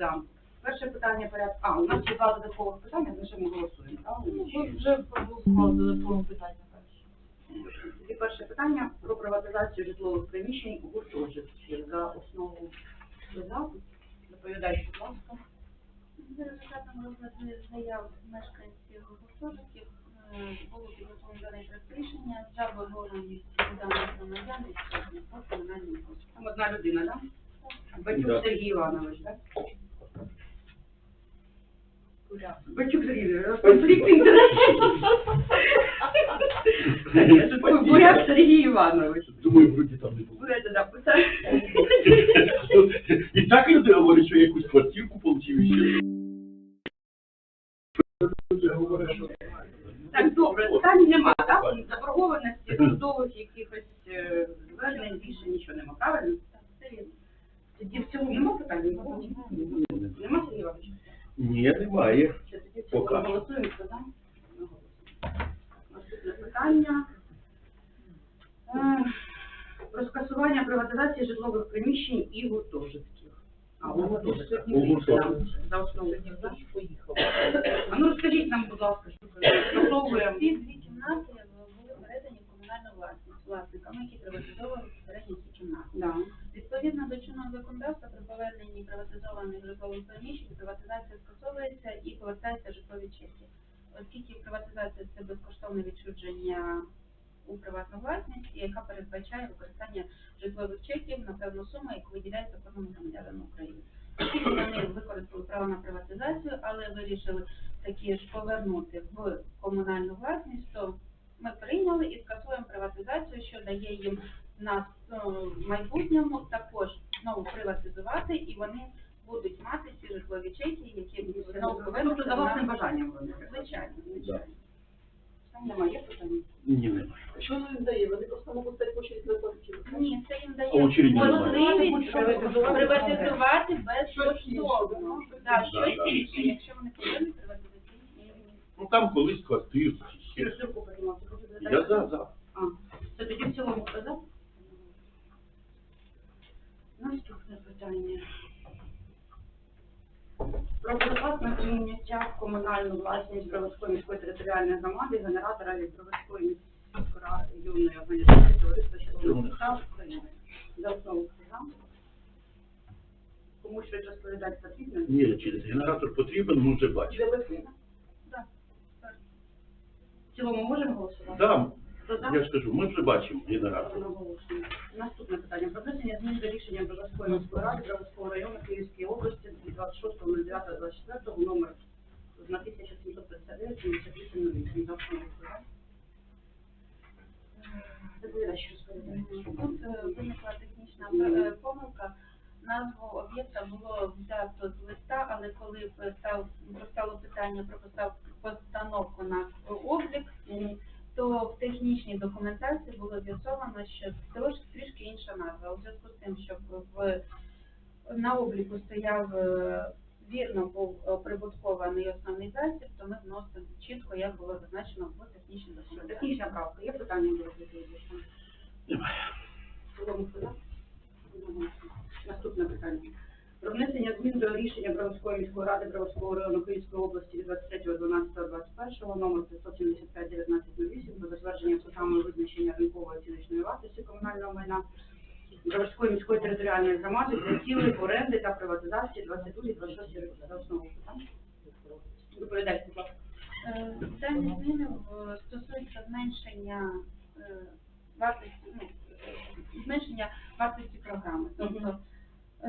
за. Перше питання порядку. А, у нас є два додаткових питання, за що ми голосуємо. Ми вже проголосували додаткове питання перше. Тоді перше питання про приватизацію житлових приміщень у гуртожитці за основу. За? Доповідайте, будь ласка. За результатом розгляду заяв мешканців гуртожитків е, було підготовлено проект рішення за вимогами даних громадян по комунальним послугам. Там одна людина, так? Батюк Сергій Іванович, так? Куря. Сергій конфлікт інтересів. Буряк Сергій Іванович. Думаю, вроді там не було. Будете да, писати? І так люди говорять, що я якусь квартирку отримав ще. Так, добре, питань нема, так? Заборгованості, судових якихось е, звернень, більше нічого нема, правильно? Тоді в цьому нема питань? Нема, Сергій Іванович? Ні, немає. Все, тоді в Поки. цілому голосуємо, хто за? Наступне питання. Е, Про скасування приватизації житлових приміщень і гуртожитків. А, у гуртожитках. У гуртожитках. За основу. За що поїхав? А ну розкажіть нам, будь ласка, що ви приватизованих житлових приміщень приватизація скасовується і повертаються житлові чеки. Оскільки приватизація це безкоштовне відчудження у приватну власність, яка передбачає використання житлових чеків на певну суму, яку виділяється кожному громадянину України. Вони використали право на приватизацію, але вирішили таки ж повернути в комунальну власність, то ми прийняли і скасуємо приватизацію, що дає їм на е, майбутньому також знову приватизувати, і вони будуть мати ці житлові чеки, які будуть знову Тобто повернути за власним бажанням вони. Звичайно, звичайно. Там немає питань. Ні, немає. Що воно їм дає? Вони просто можуть стати очередь на квартиру. Ні, це їм дає очередь можливість приватизувати безкоштовно. Так, щось інше, якщо вони повернуть приватизаційні. Ну там колись квартиру. Я за, за. А, це тоді в цілому за? Наступне питання. Про безоплатне прийняття в комунальну власність Броварської міської територіальної громади генератора від Броварської організації товариства Червоного Христа України. За основу за? Комусь щось розповідати потрібно? Ні, через генератор потрібен, ми вже бачимо. Так. В цілому можемо голосувати? Там, Я ж кажу, ми вже бачимо генератор. Одноголосно. Наступне питання. Про внесення змін до рішення Броварської міської ради Броварського району Київської області 26.09.24 номер 1759 7808 за основу. Доповідач, розповідає. Тут е, виникла технічна е, помилка. Назву об'єкта було взято з листа, але коли постав, постало питання про постав, постановку на облік, то в технічній документації було з'ясовано, що трошки трішки інша назва. У зв'язку з тим, щоб в на обліку стояв е, вірно був прибуткований основний засіб, то ми вносимо чітко, як було зазначено в технічній документації. Технічна правка. Є питання до? Немає. Наступне питання. Про внесення змін до рішення Броварської міської ради Броварського району Київської області від 23.12.21 номер 575-1908 про затвердження програми визначення ринкової оціночної вартості комунального майна Броварської міської територіальної громади для цілей оренди та приватизації 22-26 років. За основу питань. Доповідайте, будь ласка. Е, Дані зміни стосуються зменшення е, вартості, ну, е, зменшення вартості програми. Тобто, е,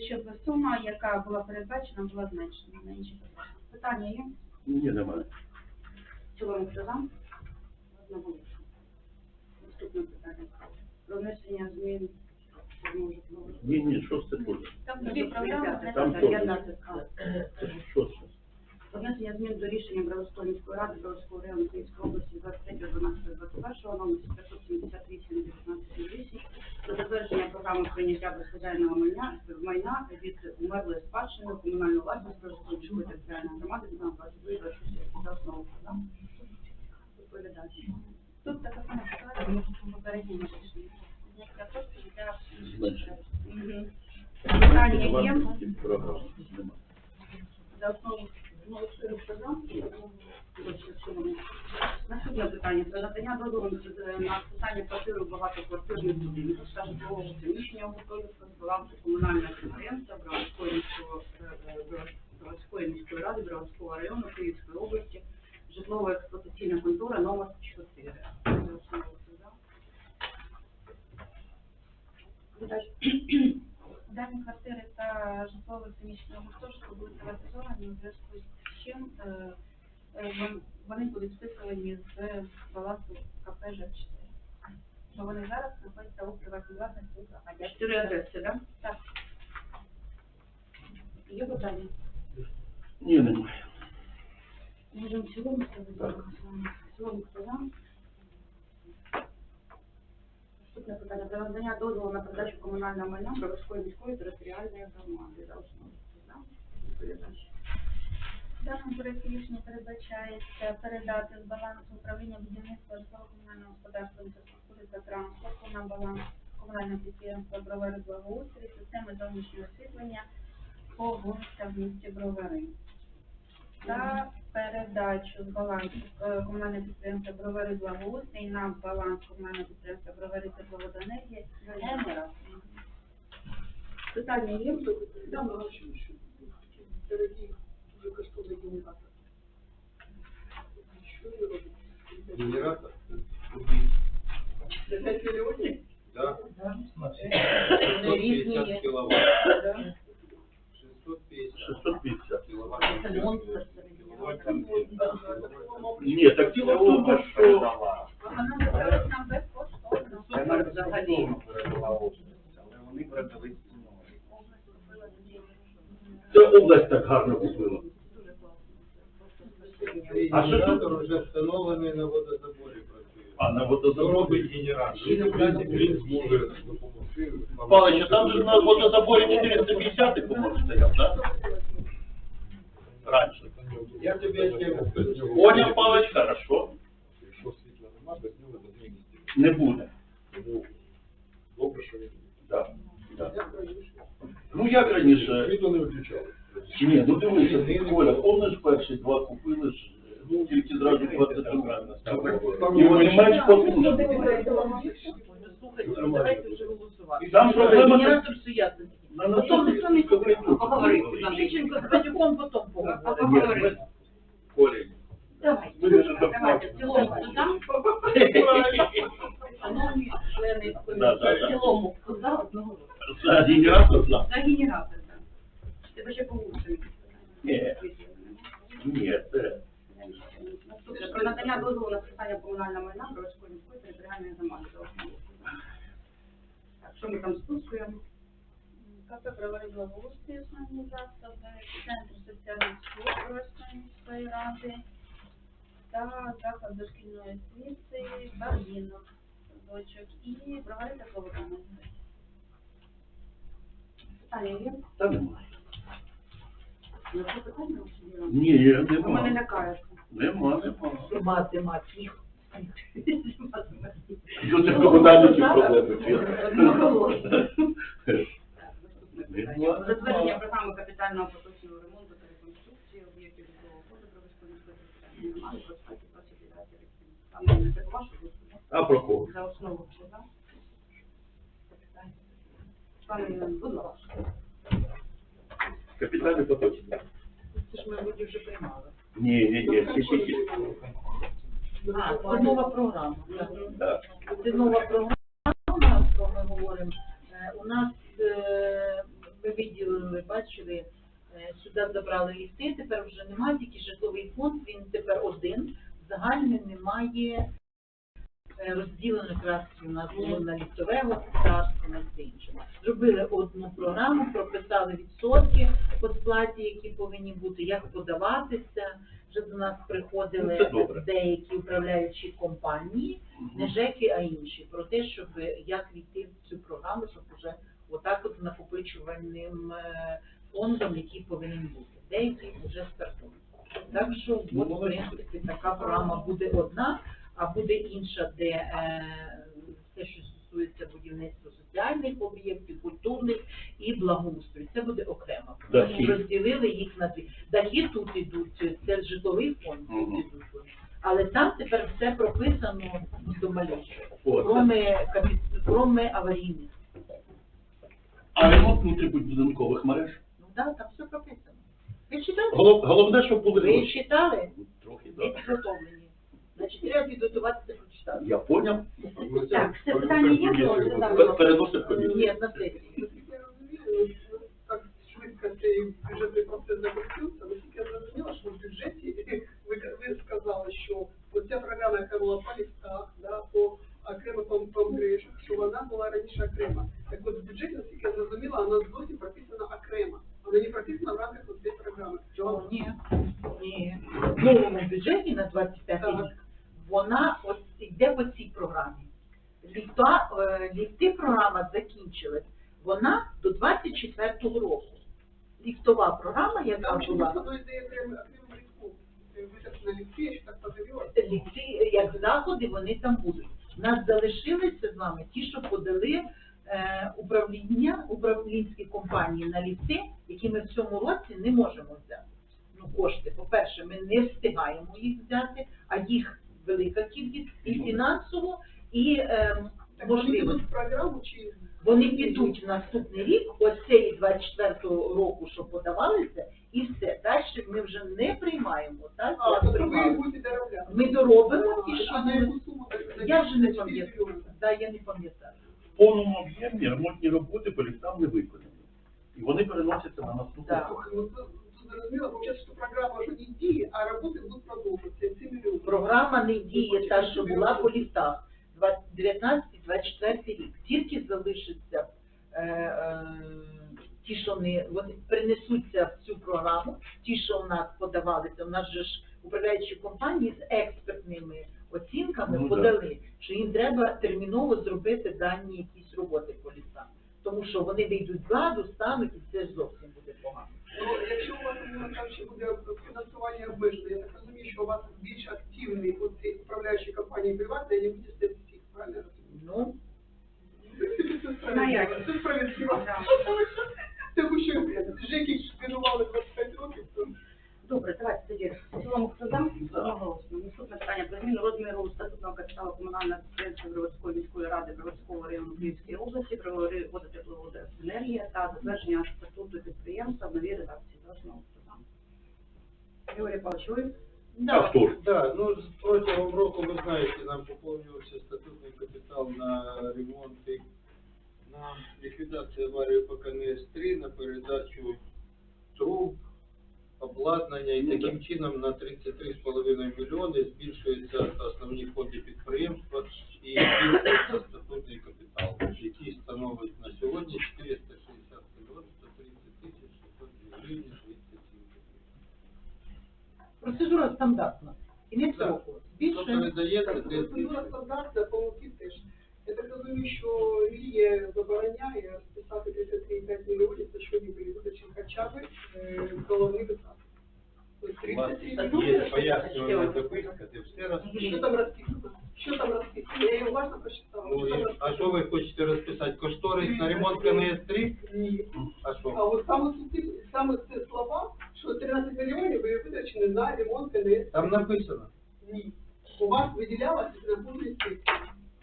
щоб сума, яка була передбачена, була зменшена на інші питання. Питання є? Ні, немає. В цілому хто за? Одноголосно. Наступне питання. Про внесення змін Ні, ні, шосте це буде? Там дві програми. Там теж. Це ж що це? Про внесення змін до рішення Броварської ради Броварського району Київської області 23.12.21 номер 578 1908 про затвердження програми прийняття безхозяйного майна, майна від умерлої спадщини власність Броварської міської територіальної громади на 22 26 за основу. Доповідач. Тут така сама ситуація, як у попередньому рішенні. Зняття коштів для Питання є? За основу. Наступне питання про надання дозволу на на списання квартири в багатоквартирних будинках та житлового приміщення господарства з балансу підприємства Броварської міської, е, е, ради Броварського району Київської області, житлово-експлуатаційна контора номер 4. Дані квартири та житлове приміщення гуртожитку були приватизовані у зв'язку з чим е, е, вон- вони будуть списувані з балансу КП ЖЕК-4. Бо вони зараз знаходяться у приватній власності у громадян. Чотири адреси, так? Так. Є питання? Ні, немає. Можемо в цілому голосування. В цілому хто? Наступне питання про надання дозволу на передачу комунального майна Броварської міської територіальної громади. За основу? Відповідач. Даному проєкті рішення передбачається передати з балансу управління будівництва житлово-комунального господарства інфраструктури та транспорту на баланс комунального підприємства Бровари Благоустрій системи зовнішнього освітлення по вулицях в місті Бровари. Та передачу з балансу е, комунального підприємства Бровари Благоустрій на баланс комунального підприємства Бровари Тепловоденергії генератор. Питання є? Там бачимо, генератор. Що ви робите? Генератор? Це 5 мільйонів? Да. Вони різні 650 є. киловатт. Да. 650 650. киловатт. Це монстр. Ні, так діло в тому, що Вона виставить нам безкоштовно. Вона взагалі передала область, але вони передали ціною. це область так гарно купила. А що генератор вже встановлений на водозаборі працює. А на водозаборі. генератор? Він зможе допомогти. Палич, а там же на водозаборі 450 по-моєму, стояв, так? Раніше. Я тобі тему поясню. Понял, Палич, хорошо. Якщо світла нема, без нього не. Не буде. Добре, що він. Да. Да. Ну як раніше? Світло не виключали. Ні, ну дивися, Коля, помниш перші два купили ж, ну тільки зразу 22 І вони менш потужні. Давайте вже голосувати. Там проблема- Генератор все ясно. На ніхто не наступний Поговорити, Ліченко з Батюком потім. Поговорити. Колі. Давай. Ви ж так Давайте, в цілому за? Шановні члени Да, да, комісії, в цілому, за одного. За генератор, за. За генератор, так. Тебе ще погубили. Ні. Ні, це. Наступне про надання дозволу на списання комунального майна Броварської міської територіальної громади. За основу хто за? Так, що ми там спускуємо? КП Бровари Благоустрій, основні засоби, Центр соціальних служб Броварської міської ради та заклад дошкільної освіти, Барвінок, садочок і Бровари Тепловоденергії. Питання є? Та немає. Ні, я Ви мене нема. лякаєте. Нема, нема. Математик. Що це комунальні проблеми? Затвердження програми капітального поточного ремонту та реконструкції об'єктів житлового фонду Броварської міської територіальної громади про спеки класифікації? А про кого? За основу чи за? Пане Іван, будь ласка. Капітальний поточний. Це ж ми вроді вже приймали. Ні, ні, ні. А, це нова програма. так. Да. Це нова програма, про ми говоримо. Е, У нас е, ми виділили, бачили, е, сюди забрали ліфти, тепер вже немає, тільки житловий фонд, він тепер один. Загальний немає розділено якраз у нас було на ліфтове господарство, на все інше. Зробили одну програму, прописали відсотки по сплаті, які повинні бути, як подаватися. Вже до нас приходили Ну, деякі управляючі компанії, не ЖЕКи, а інші, про те, щоб як війти в цю програму, щоб уже отак от накопичувальним е, фондом, який повинен бути. Деякі вже стартують. Так що, Ну, от, в принципі, така програма буде одна, а буде інша, де е, все, що стосується будівництва соціальних об'єктів, культурних і благоустрою. Це буде окремо. Тому розділили їх на дві. Дахи тут ідуть, це житловий фонд, тут ідуть. Але там тепер все прописано до малюка. О, Кроме, капі- кроме аварійних. А ремонт внутрібудинкових мереж? Ну так, там все прописано. Ви читали? Голов- Головне, щоб були Ви читали? Трохи, так. підготовлені. Значить, треба підготуватися прочитати. Я поняв. Так, це питання є. Пе- Переносить комісію. Ні, на сесії. Наскільки я розумію, так швидко цей бюджетний процес запустився, наскільки я зрозуміла, що в бюджеті ви, ви сказали, що оця програма, яка була по ліфтах, да, по окремо по, по мережах, що вона була раніше окремо. Так от в бюджеті, наскільки я зрозуміла, вона досі прописана окремо. Вона не прописана в рамках от цієї програми. Чого? Ні. Ні. В новому бюджеті на 25 Так. рік вона от йде по цій програмі. Ліфта, е, ліфти програма закінчилась. Вона до 24-го року. Ліфтова програма, яка Там чомусь була, воно йде окремо окремо ліфтку. Виточена ліфти, я ще так ліфти, як заходи, вони там будуть. У нас залишилися з вами ті, що подали е, управління, управлінські компанії на ліфти, які ми в цьому році не можемо взяти. Ну, кошти, по-перше, ми не встигаємо їх взяти, а їх велика кількість і фінансово, і е, можливо. програму чи Вони підуть в наступний рік, ось цей 24-го року, що подавалися, і все. Далі ми вже не приймаємо, так? А, тобто ви будете доробляти. Ми доробимо ті, що суму? Я вже не пам'ятаю. Да, я не пам'ятаю. В повному об'ємі ремонтні роботи по ліфтам не виконані. І вони переносяться на наступний Так. рік. Ну, тут зрозуміло, виходить, що програма вже не діє, а роботи будуть продовжуватися. Програма не діє та, що була по ліфтах. 19-24 рік. Тільки залишиться е, е, ті, що не вони принесуться в цю програму, ті, що у нас подавалися. У нас же ж управляючі компанії з експертними оцінками Ну, да. подали, що їм треба терміново зробити дані якісь роботи по лісам. Тому що вони вийдуть з ладу, стануть, і це ж зовсім буде погано. Ну, якщо у вас кажучи, буде фінансування обмежене, я так розумію, що у вас більш активні управляючі компанії приватні, а не будете всіх, правильно я розумію? Ну, Це справедливо. Це справедливо. Що ЖЕКи ж 25 років, Добре, давайте тоді в цілому хто за одноголосно. Наступне питання про зміну розміру статутного капіталу комунального підприємства Броварської міської ради Броварського району Київської області, Бровари водотепловодоенергія та затвердження статуту підприємства в новій редакції. Прошу хто за. Григорій Павлович, ви? А хто ж? Да, ну з- протягом року, ви знаєте, нам поповнювався статутний капітал на ремонти, на ліквідацію аварії по КНС-3, на передачу труб, обладнання, і Ну, таким чином на 33,5 мільйони збільшуються основні фонди підприємства і збільшується статутний капітал, який становить на сьогодні 460 мільйонів 130 тисяч 600 гривень 37 копійок. Процедура стандартна. Кінець Так. року. Що Збільшуємо. передається, Так, де процедура стандартна, помилки теж. Я так розумію, що Лілія забороняє розписати 33,5 мільйонів, це що ніби видачі хоча б е, головних витрат. У вас 33 є пояснювальна записка, де все що там розписано? Що там розписано? Я її уважно прочитала. Ну, і- а що ви хочете розписати? Кошторис на ремонт КНС-3? Ні. А А що? от саме ці слова, що 13 мільйонів ви витрачені на ремонт КНС. Там написано. Ні. У вас виділялося на сесії.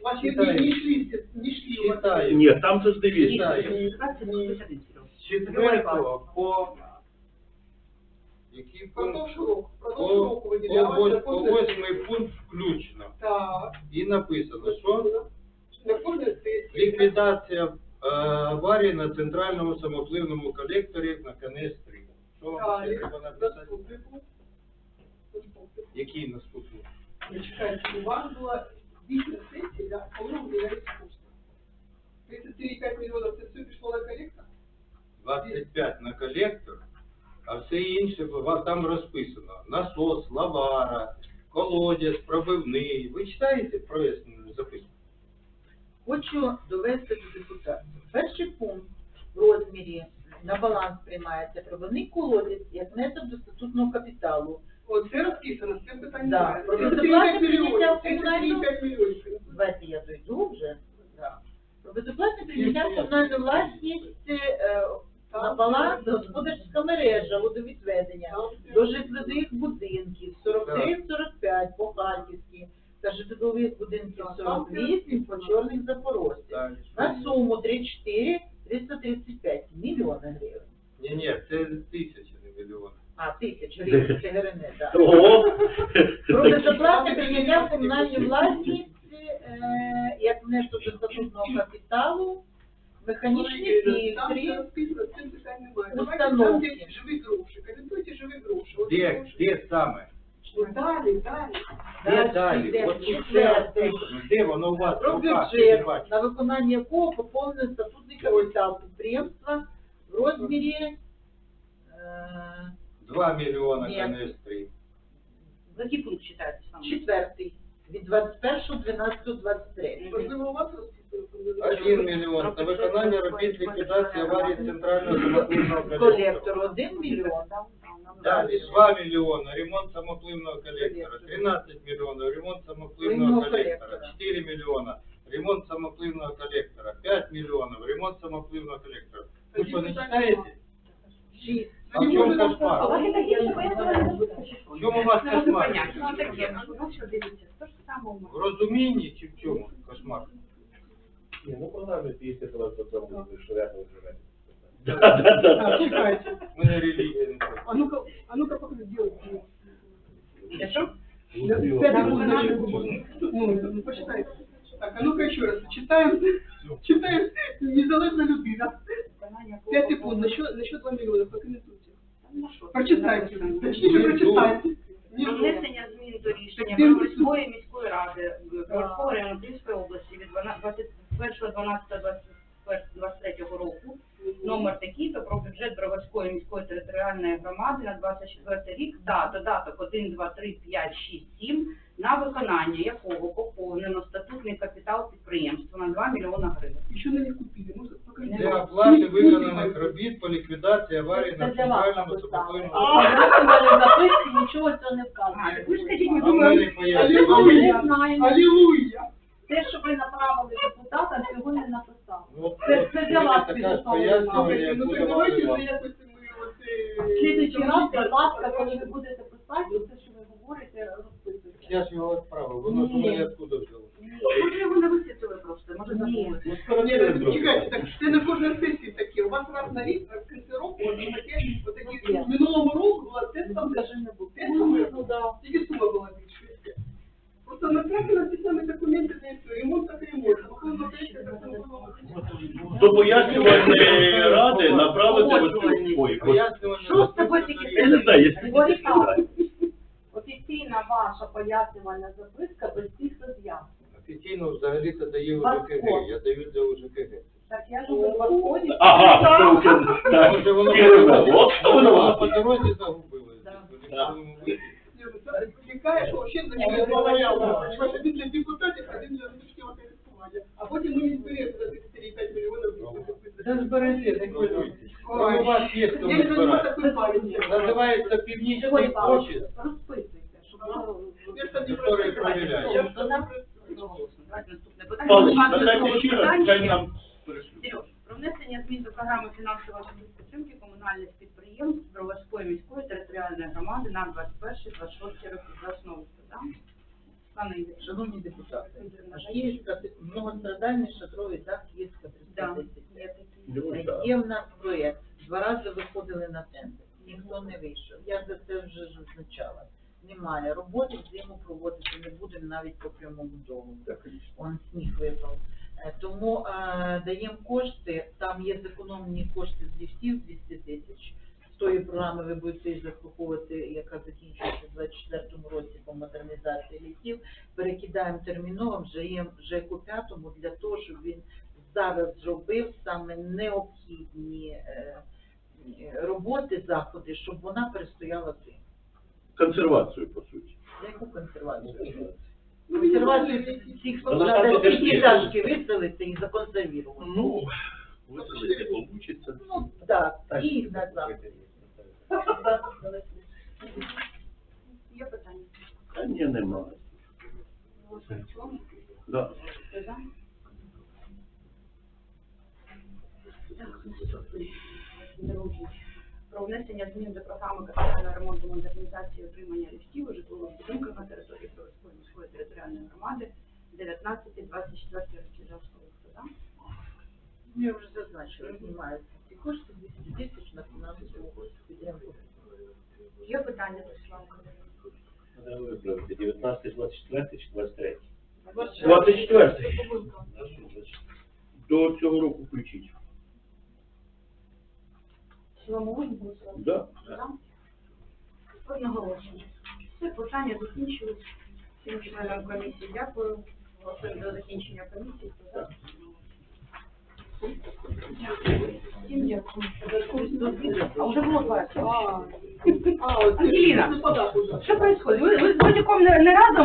Ваші дні не йшли, не йшли. Читаю. Ні, там же ж дивіться. Читаю. 2051, З Серега. по... Який пункт? Продовж року. Продовж року виділялося по кожній восьмий пункт включно. Так. І написано, що На кожній сесії. ліквідація е, аварії на центральному самопливному колекторі на КНС-3. Що вам ще треба написати? Наступний пункт. Який наступний? Ви чекайте, у вас була вісім сесій, да, коли ви виділяли кошти. 34,5 мільйонів це все пішло на колектор? 25 на колектор, а все інше у вас там розписано. Насос, лавара, колодязь, пробивний. Ви читаєте прояснену записку? Хочу довести до депутатів. Перший пункт в розмірі на баланс приймається пробивний колодязь як метод до статутного капіталу. От це розписано, це питання. Да. Про безоплатне прийняття 34,5 мільйонів. Давайте я дойду вже. Да. Про безоплатне прийняття в комунальну власність е, на баланс господарська мережа водовідведення до житлових будинків 43-45 по Харківській та житлових будинків 48 по чорних запорожцях на суму 34 335 мільйони гривень. Ні, ні, це тисячі, не мільйони. А, тисяч гривень, це гривень, так. Ого! Про безоплатне прийняття в комунальну власність е, як внесок до статутного капіталу, механічні. Давайте Установки. живі гроші. Коментуйте живі гроші. Де, де саме? Далі, далі. Де далі? От ну, де воно у вас? Про бюджет, на виконання якого поповнює статутний капітал підприємства в розмірі... Е, 2 мільйона, а не 3. Який пункт читаєте саме? Четвертий. Від 21.12.23. Можливо, у вас розповідає? 1 миллион. на виконання робіт ліквідації аварії центрального самопливного колектора. Колектор 1 мільйон. Далі 2 мільйона ремонт самопливного колектора, 13 мільйонів ремонт самопливного Пливного колектора, колектора. 4 мільйона ремонт самопливного колектора, 5 мільйонів ремонт самопливного колектора. Ви що, не читаєте? 6. А в чому кошмар? В чому у вас кошмар? Понятно, ну таке. Ну В розумінні чи в чому? Ні, ну 50 разів по цьому, що рядом живе. Да-да-да. Чекайте. Ми не релігія. А ну-ка, а ну-ка, пока сделайте. Я що? Ну, посчитайте. Так, а ну-ка еще раз. Читаем, читаем «Незалежна людина». Пять секунд, на счет, на счет 2 миллиона, прокомментуйте. Ну. Прочитайте. Точніше, прочитайте. Про внесення змін до рішення тим- міської ради Броварського району Київської області від 21.12.23 року номер такий то про бюджет Броварської міської територіальної громади на 24 рік та додаток 1, 2, 3, 5, 6, 7, на виконання якого поповнено статутний капітал підприємства на 2 мільйона гривень. Еще на них купили. Для оплати виконаних робіт по ліквідації аварії на центральному записці нічого цього не вказано. ви ж скажіть, ми думаємо. Те, що ви направили депутатам, цього не написали. Ну, Це- це для вас підготовлено. пояснювання, Ну, буде так давайте вам. якось ми от... Слідуючий раз, будь ласка, коли ви будете писати, все, що ви говорите, розписуйте. Я ж його відправив, воно ж у мене откуда взяло. може його не висвітлили просто, може забули. Ні, так чекайте, так це на кожній сесії таке. У вас раз на рік, в кінці року, от таке, от такі, в минулому року була те саме, те саме, Ну, да. тільки сума була більша. Просто направлено ті самі документи на історію, ремонт так так само було. До пояснювальної ради направити ось ой, ось. Що з тобою? Я не знаю, Говорить не знаю. Офіційна ваша пояснювальна записка без цих роз'яснень. Офіційно взагалі-то даю Вас УЖКГ, я даю для УЖКГ. Так я ж у вас ходить. Ага, це вже, так, Може воно Ірина, от що воно воно по дорозі загубилось. Да. Да. Ні, це Виникає, що ще за ними говорила, що один для депутатів, один для внутрішнього користування. А потім ми не зберемо за 34,5 мільйонів. Це зберете, не хвилюйтесь. У вас є хто не збирати. Називається північний Григорій розписуйте, щоб питання. Павлович, Багато надайте ще раз, хай нам. Сереж, про внесення змін до програми фінансової підтримки комунальних підприємств Броварської міської територіальної громади на 21-26 роки. За основу так? Пане Ігор. Шановні депутати, є многострадальний шатровий дах Київська 310. є в нас проєкт, два рази виходили на тендер, ніхто не вийшов. Я за це вже зазначала. Немає роботи, зиму проводити не будемо навіть по прямому договору. Он сніг випав. Е, Тому е, даємо кошти, там є зекономлені кошти з ліфтів 200 тисяч. Тої програми ви будете їх закуповувати, яка закінчується в 24 році по модернізації ліфтів. Перекидаємо терміново вже є ЖЕКу п'ятому для того, щоб він зараз зробив саме необхідні е, роботи, заходи, щоб вона перестояла зиму. Консервацію, по суті. Яку консервацію? Консервацію цих Вона треба там виселити і законсервувати. Ну, виселити получиться. Ну, так, і їх назад. Є питання? Та ні, немає. Да. Так, наступний. Другий. Про внесення змін до програми капітального ремонту модернізації і утримання ліфтів у житлових будинках на території Бровської міської територіальної громади 19-24 роки Да? Я вже зазначила, знімаються ці кошти 200 тисяч на фінансову підтримку. Є питання до Славка? Треба виправити 19, 24 чи 23? 24. До цього року включіть. Можна голосувати? Да. За? Одноголосно. Все, питання закінчились. Всім членам комісії дякую. Голосуємо до закінчення комісії. Всім дякую. А вже було 20. А, а, от Ангеліна. Що? Ви, ви з не, не разом?